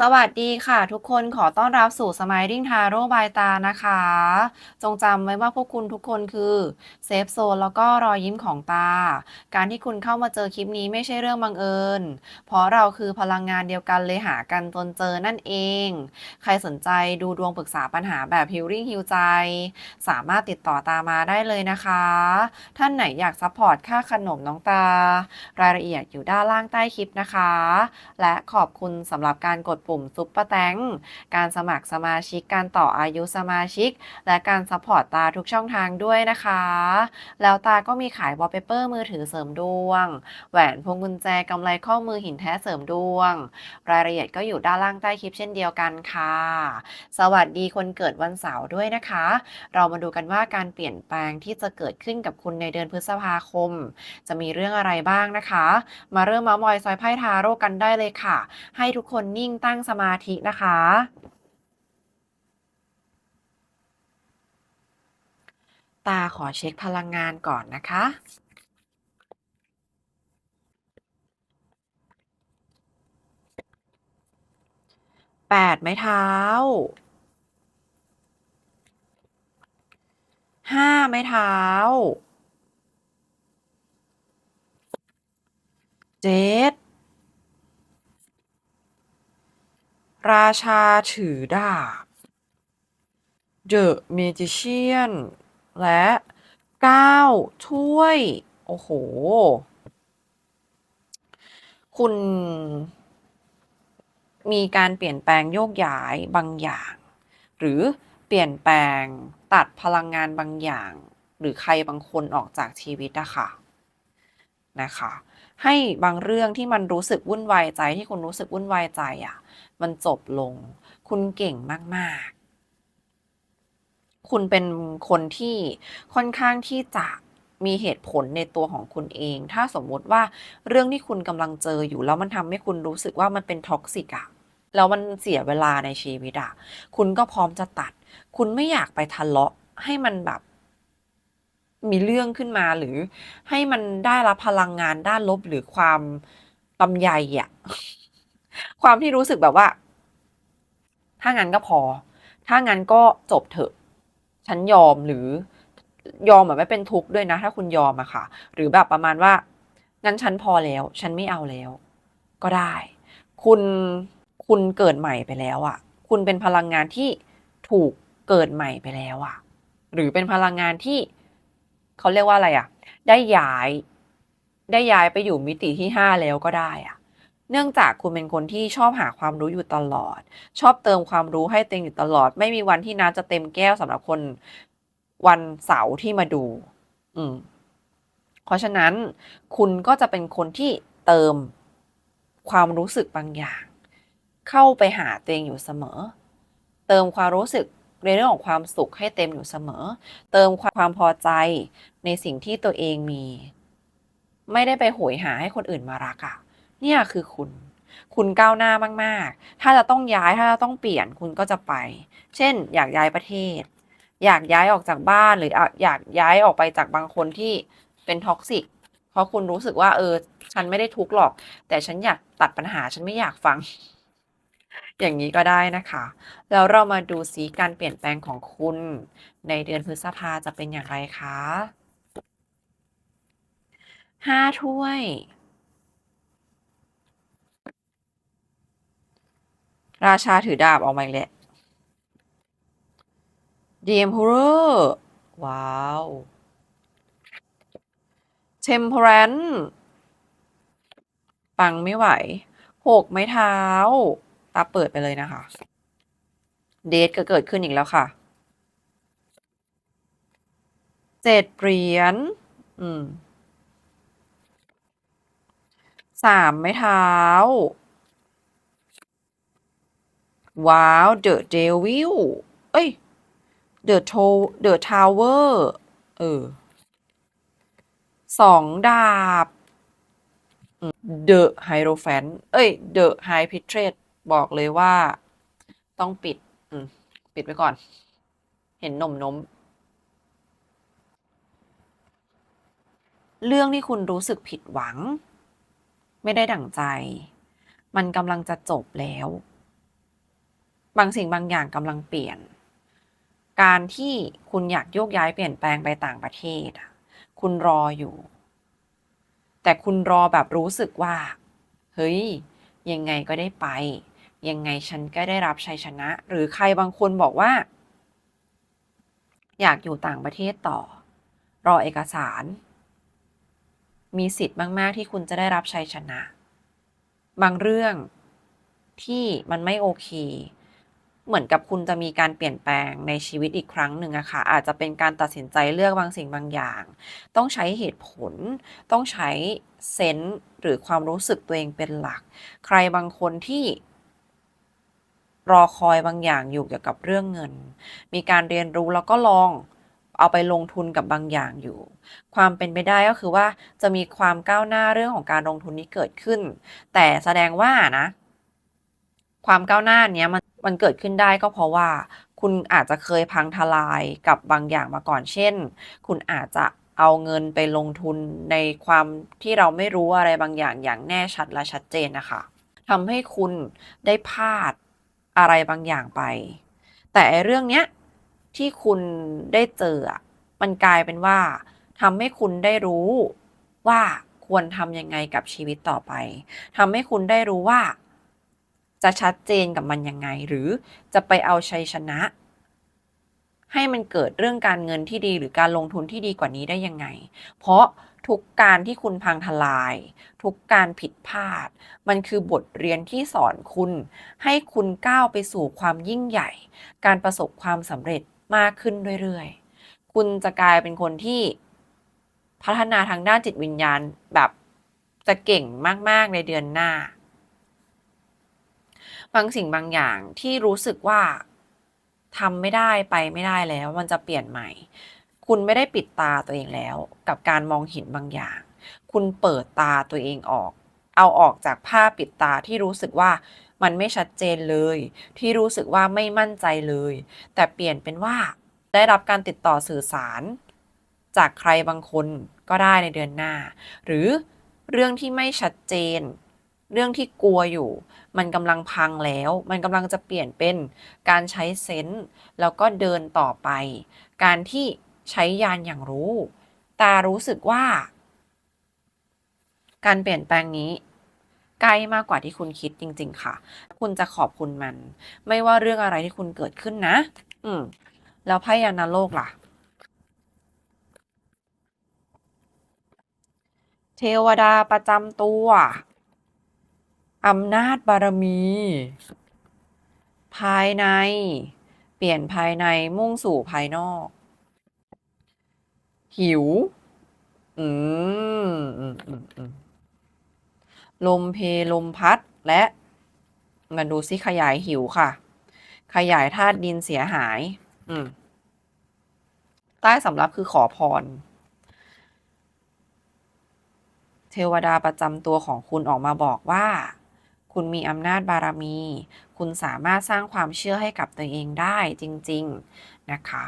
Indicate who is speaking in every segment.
Speaker 1: สวัสดีค่ะ ทุกคนขอต้อนรับสู่ Smiling Tarot by ตานะคะ จงจำไว้ว่าพวกคุณทุกคนคือเซฟโซนแล้วก็รอยยิ้มของตา การที่คุณเข้ามาเจอคลิปนี้ไม่ใช่เรื่องบังเอิญ เพราะเราคือพลังงานเดียวกันเลยหากันจนเจอนั่นเอง ใครสนใจดูดวงปรึกษาปัญหาแบบ Healing ฮิวใจ สามารถติดต่อตามาได้เลยนะคะ ท่านไหนอยากซัพพอร์ตค่าขนมน้องตา รายละเอียดอยู่ด้านล่างใต้คลิปนะคะ และขอบคุณสำหรับการกดปุ่มซุปเปอร์แตงการสมัครสมาชิกการต่ออายุสมาชิก และการซัพพอร์ตตาทุกช่องทางด้วยนะคะ แล้วตาก็มีขายวอลเปเปอร์มือถือเสริมดวง แหวนพวงกุญแจกำไรข้อมือหินแท้เสริมดวง รายละเอียดก็อยู่ด้านล่างใต้คลิปเช่นเดียวกันค่ะ สวัสดีคนเกิดวันเสาร์ด้วยนะคะ เรามาดูกันว่าการเปลี่ยนแปลงที่จะเกิดขึ้นกับคุณในเดือนพฤษภาคม จะมีเรื่องอะไรบ้างนะคะ มาเริ่มมา มอยซอยไพ่ทาโร่กันได้เลยค่ะ ให้ทุกคนนิ่งตั้ง่งสมาธินะคะ ตาขอเช็คพลังงานก่อนนะคะ แปดไม้เท้า ห้าไม้เท้าเจ็ด ราชาถือดาบ The Magician และเก้าถ้วย โอ้โห คุณ มีการเปลี่ยนแปลงโยกย้ายบางอย่าง หรือเปลี่ยนแปลงตัดพลังงานบางอย่าง หรือใครบางคนออกจากชีวิตอะคะนะคะ ให้บางเรื่องที่มันรู้สึกวุ่นวายใจที่คุณรู้สึกวุ่นวายใจอะมันจบลง คุณเก่งมาก ๆ คุณเป็นคนที่ค่อนข้างที่จะมีเหตุผลในตัวของคุณเอง ถ้าสมมุติว่าเรื่องที่คุณกำลังเจออยู่แล้วมันทำให้คุณรู้สึกว่ามันเป็นท็อกซิกอะแล้วมันเสียเวลาในชีวิตอะคุณก็พร้อมจะตัด คุณไม่อยากไปทะเลาะให้มันแบบ มีเรื่องขึ้นมาหรือให้มันได้รับพลังงานด้านลบหรือความลำไยอะความที่รู้สึกแบบว่า ถ้างั้นก็พอ ถ้างั้นก็จบเถอะ ฉันยอมหรือยอมแบบไม่เป็นทุกข์ด้วยนะ ถ้าคุณยอมอะค่ะ หรือแบบประมาณว่า งั้นฉันพอแล้ว ฉันไม่เอาแล้ว ก็ได้ คุณคุณเกิดใหม่ไปแล้วอะคุณเป็นพลังงานที่ถูกเกิดใหม่ไปแล้วอะหรือเป็นพลังงานที่ เขาเรียกว่าอะไรอะได้ย้าย ได้ย้ายไปอยู่มิติที่ห้าแล้วก็ได้อะเนื่องจากคุณเป็นคนที่ชอบหาความรู้อยู่ตลอด ชอบเติมความรู้ให้เตัวเองอยู่ตลอด ไม่มีวันที่น้ำจะเต็มแก้วสำหรับคนวันเสาร์ที่มาดู อืม เพราะฉะนั้นคุณก็จะเป็นคนที่เติมความรู้สึกบางอย่าง เข้าไปหาตัวเองอยู่เสมอ เติมความรู้สึก ในเรื่องของความสุขให้เต็มอยู่เสมอ เติมความพอใจในสิ่งที่ตัวเองมี ไม่ได้ไปโหยหาให้คนอื่นมารักอะ่ะเนี่ยคือคุณ คุณก้าวหน้ามาก ๆ ถ้าจะต้องย้ายถ้าจะต้องเปลี่ยนคุณก็จะไป เช่น อยากย้ายประเทศ อยากย้ายออกจากบ้านหรืออยากย้ายออกไปจากบางคนที่เป็นท็อกซิกเพราะคุณรู้สึกว่าเออ ฉันไม่ได้ทุกข์หรอก แต่ฉันอยากตัดปัญหาฉันไม่อยากฟัง อย่างนี้ก็ได้นะคะ แล้วเรามาดูซิการเปลี่ยนแปลงของคุณ ในเดือนพฤษภาจะเป็นอย่างไรคะห้าถ้วย ราชาถือดาบออกมาอีกแล้ว The Emperor ว้าว Temperance ปังไม่ไหวหกไม้เท้า ตาเปิดไปเลยนะคะ เดทก็เกิดขึ้นอีกแล้วค่ะเจ็ดเหรียญอืมสามไม้เท้า ว้าว The Devil เอ้ย The t o The Tower เวอร์เออสองดาบ The Hierophant เอ้ย The High Priestess บอกเลยว่าต้องปิด อืม ปิดไว้ก่อน เห็นนมนม เรื่องที่คุณรู้สึกผิดหวัง ไม่ได้ดั่งใจ มันกำลังจะจบแล้ว บางสิ่งบางอย่างกำลังเปลี่ยน การที่คุณอยากโยกย้ายเปลี่ยนแปลงไปต่างประเทศ คุณรออยู่ แต่คุณรอแบบรู้สึกว่า เฮ้ย ยังไงก็ได้ไป ยังไงฉันก็ได้รับชัยชนะ หรือใครบางคนบอกว่า อยากอยู่ต่างประเทศต่อ รอเอกสาร มีสิทธิ์มาก ๆ ที่คุณจะได้รับชัยชนะ บางเรื่องที่มันไม่โอเค เหมือนกับคุณจะมีการเปลี่ยนแปลงในชีวิตอีกครั้งหนึ่งอะค่ะ อาจจะเป็นการตัดสินใจเลือกบางสิ่งบางอย่าง ต้องใช้เหตุผล ต้องใช้เซนส์หรือความรู้สึกตัวเองเป็นหลัก ใครบางคนที่ รอคอยบางอย่างอยู่เกี่ยวกับเรื่องเงิน มีการเรียนรู้แล้วก็ลองเอาไปลงทุนกับบางอย่างอยู่ ความเป็นไปได้ก็คือว่าจะมีความก้าวหน้าเรื่องของการลงทุนนี้เกิดขึ้น แต่แสดงว่านะ ความก้าวหน้าเนี้ยมันมันเกิดขึ้นได้ก็เพราะว่า คุณอาจจะเคยพังทลายกับบางอย่างมาก่อน เช่น คุณอาจจะเอาเงินไปลงทุนในความที่เราไม่รู้อะไรบางอย่างอย่างแน่ชัดและชัดเจนนะคะทำให้คุณได้พลาด อะไรบางอย่างไป แต่เรื่องเนี้ยที่คุณได้เจออะมันกลายเป็นว่าทำให้คุณได้รู้ว่าควรทำยังไงกับชีวิตต่อไปทำให้คุณได้รู้ว่า จะชัดเจนกับมันยังไง หรือจะไปเอาชัยชนะ ให้มันเกิดเรื่องการเงินที่ดีหรือการลงทุนที่ดีกว่านี้ได้ยังไง เพราะ ทุกการที่คุณพังทลาย ทุกการผิดพลาด มันคือบทเรียนที่สอนคุณ ให้คุณก้าวไปสู่ความยิ่งใหญ่ การประสบความสำเร็จมากขึ้นเรื่อยๆ คุณจะกลายเป็นคนที่พัฒนาทางด้านจิตวิญญาณแบบจะเก่งมากๆในเดือนหน้า บางสิ่งบางอย่างที่รู้สึกว่าทำไม่ได้ไปไม่ได้แล้ว มันจะเปลี่ยนใหม่ คุณไม่ได้ปิดตาตัวเองแล้ว กับการมองเห็นบางอย่าง คุณเปิดตาตัวเองออก เอาออกจากผ้าปิดตาที่รู้สึกว่ามันไม่ชัดเจนเลย ที่รู้สึกว่าไม่มั่นใจเลย แต่เปลี่ยนเป็นว่า ได้รับการติดต่อสื่อสาร จากใครบางคนก็ได้ในเดือนหน้า หรือเรื่องที่ไม่ชัดเจน เรื่องที่กลัวอยู่ มันกำลังพังแล้ว มันกำลังจะเปลี่ยนเป็นการใช้เซนส์แล้วก็เดินต่อไป การที่ ใช้ยานอย่างรู้ ตารู้สึกว่า การเปลี่ยนแปลงนี้ใกล้มากกว่าที่คุณคิดจริง ๆ ค่ะ คุณจะขอบคุณมัน ไม่ว่าเรื่องอะไรที่คุณเกิดขึ้นนะ อืม แล้วไพ่ยานาโลกล่ะ เทวดาประจำตัวอำนาจบารมี ภายใน เปลี่ยนภายในมุ่งสู่ภายนอก หิว อืมอืมอืมอืมลมเพลมพัดและมาดูซิขยายหิวค่ะ ขยายธาตุดินเสียหาย อืม ใต้สำรับคือขอพร เทวดาประจำตัวของคุณออกมาบอกว่า คุณมีอำนาจบารมี คุณสามารถสร้างความเชื่อให้กับตัวเองได้จริง ๆ นะคะ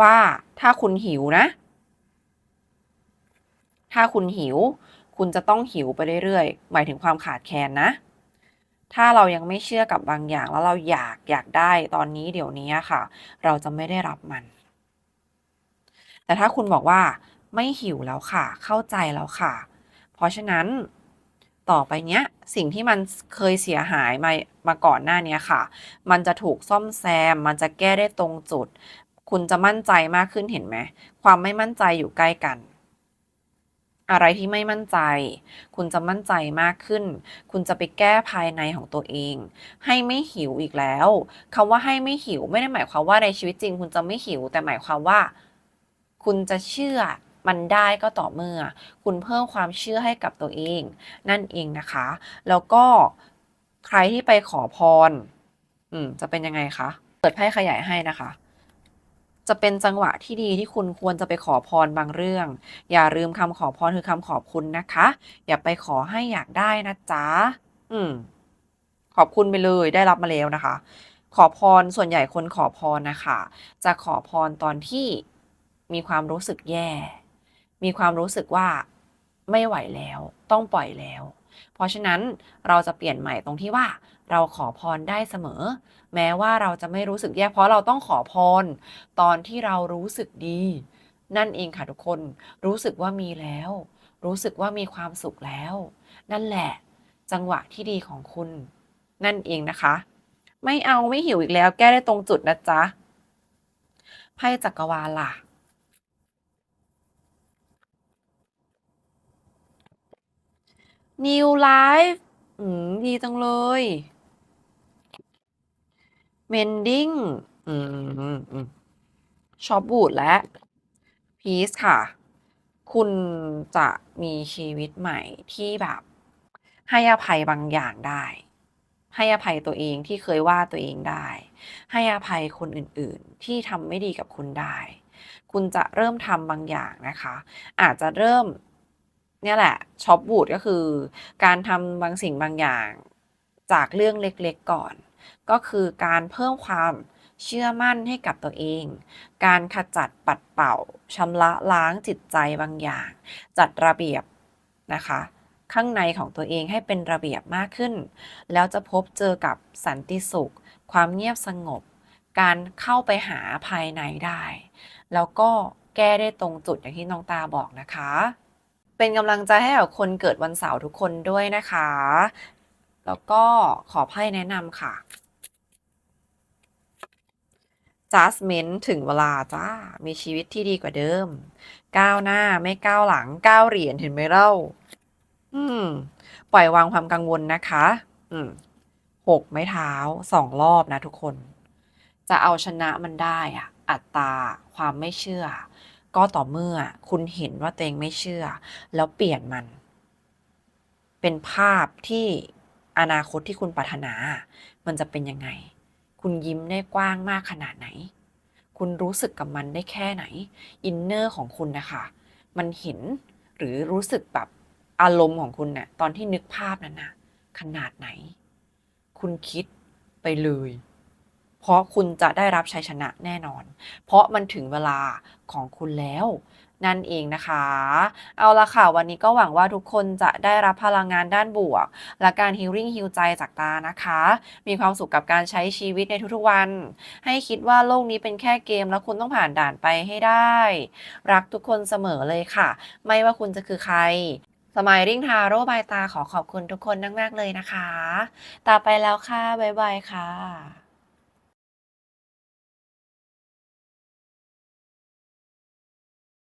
Speaker 1: ว่าถ้าคุณหิวนะ ถ้าคุณหิว คุณจะต้องหิวไปเรื่อยๆ หมายถึงความขาดแคลนนะ ถ้าเรายังไม่เชื่อกับบางอย่างแล้วเราอยากอยากได้ตอนนี้เดี๋ยวนี้ค่ะ เราจะไม่ได้รับมัน แต่ถ้าคุณบอกว่าไม่หิวแล้วค่ะ เข้าใจแล้วค่ะ เพราะฉะนั้นต่อไปเนี้ยสิ่งที่มันเคยเสียหายมามาก่อนหน้านี้ค่ะ มันจะถูกซ่อมแซม มันจะแก้ได้ตรงจุด คุณจะมั่นใจมากขึ้นเห็นไหม ความไม่มั่นใจอยู่ใกล้กัน อะไรที่ไม่มั่นใจ คุณจะมั่นใจมากขึ้น คุณจะไปแก้ภายในของตัวเอง ให้ไม่หิวอีกแล้วคำว่าให้ไม่หิวไม่ได้หมายความว่าในชีวิตจริง คุณจะไม่หิว แต่หมายความว่า คุณจะเชื่อมันได้ก็ต่อเมื่อ คุณเพิ่มความเชื่อให้กับตัวเอง นั่นเองนะคะ แล้วก็ใครที่ไปขอพร อืมจะเป็นยังไงคะ เปิดไพ่ขยายให้นะคะ จะเป็นจังหวะที่ดีที่คุณควรจะไปขอพรบางเรื่อง อย่าลืมคำขอพรคือคำขอบคุณนะคะ อย่าไปขอให้อยากได้นะจ๊ะอืม ขอบคุณไปเลยได้รับมาแล้วนะคะ ขอพรส่วนใหญ่คนขอพรนะคะ จะขอพรตอนที่มีความรู้สึกแย่ มีความรู้สึกว่าไม่ไหวแล้ว ต้องปล่อยแล้ว เพราะฉะนั้นเราจะเปลี่ยนใหม่ตรงที่ว่า เราขอพรได้เสมอ แม้ว่าเราจะไม่รู้สึกแย่เพราะเราต้องขอพร ตอนที่เรารู้สึกดี นั่นเองค่ะทุกคนรู้สึกว่ามีแล้ว รู้สึกว่ามีความสุขแล้ว นั่นแหละ จังหวะที่ดีของคุณ นั่นเองนะคะ ไม่เอาไม่หิวอีกแล้ว แก้ได้ตรงจุดนะจ๊ะไพ่จักรวาลล่ะ New Life ดีจังเลย Mending อืมอืมชอบบูดและ Peace ค่ะ คุณจะมีชีวิตใหม่ที่แบบ ให้อภัยบางอย่างได้ ให้อภัยตัวเองที่เคยว่าตัวเองได้ ให้อภัยคนอื่นๆ ที่ทำไม่ดีกับคุณได้ คุณจะเริ่มทำบางอย่างนะคะ อาจจะเริ่มเนี่ยแหละช็อปบูดก็คือ การทำบางสิ่งบางอย่างจากเรื่องเล็กๆก่อน ก็คือการเพิ่มความเชื่อมั่นให้กับตัวเอง การขจัดปัดเป่าชำระล้างจิตใจบางอย่าง จัดระเบียบนะคะ ข้างในของตัวเองให้เป็นระเบียบมากขึ้น แล้วจะพบเจอกับสันติสุข ความเงียบสงบ การเข้าไปหาภายในได้ แล้วก็แก้ได้ตรงจุดอย่างที่น้องตาบอกนะคะ เป็นกำลังใจให้กับคนเกิดวันเสาร์ทุกคนด้วยนะคะ แล้วก็ขอไพ่แนะนำค่ะ Judgment ถึงเวลาจ้า มีชีวิตที่ดีกว่าเดิม ก้าวหน้าไม่ก้าวหลังก้าวเหรียญเห็นไหมเล่า อืม ปล่อยวางความกังวลนะคะ อืมหกไม้เท้าสองรอบนะทุกคน จะเอาชนะมันได้อะอัตราความไม่เชื่อ ก็ต่อเมื่อคุณเห็นว่าตัวเองไม่เชื่อ แล้วเปลี่ยนมัน เป็นภาพที่ อนาคตที่คุณปรารถนา มันจะเป็นยังไง คุณยิ้มได้กว้างมากขนาดไหน คุณรู้สึกกับมันได้แค่ไหน อินเนอร์ของคุณนะคะ มันเห็นหรือรู้สึกแบบอารมณ์ของคุณเนี่ยตอนที่นึกภาพนั้นนะขนาดไหน คุณคิดไปเลย เพราะคุณจะได้รับชัยชนะแน่นอน เพราะมันถึงเวลาของคุณแล้ว นั่นเองนะคะ เอาละค่ะ วันนี้ก็หวังว่าทุกคนจะได้รับพลังงานด้านบวก และการฮิลลิ่งฮิลใจจากตานะคะ มีความสุขกับการใช้ชีวิตในทุกๆวัน ให้คิดว่าโลกนี้เป็นแค่เกมแล้วคุณต้องผ่านด่านไปให้ได้ รักทุกคนเสมอเลยค่ะ ไม่ว่าคุณจะคือใครสมายริ่งทาโร่บายตาขอขอบคุณทุกคนมากๆเลยนะคะต่อไปแล้วค่ะ บ๊ายบายค่ะ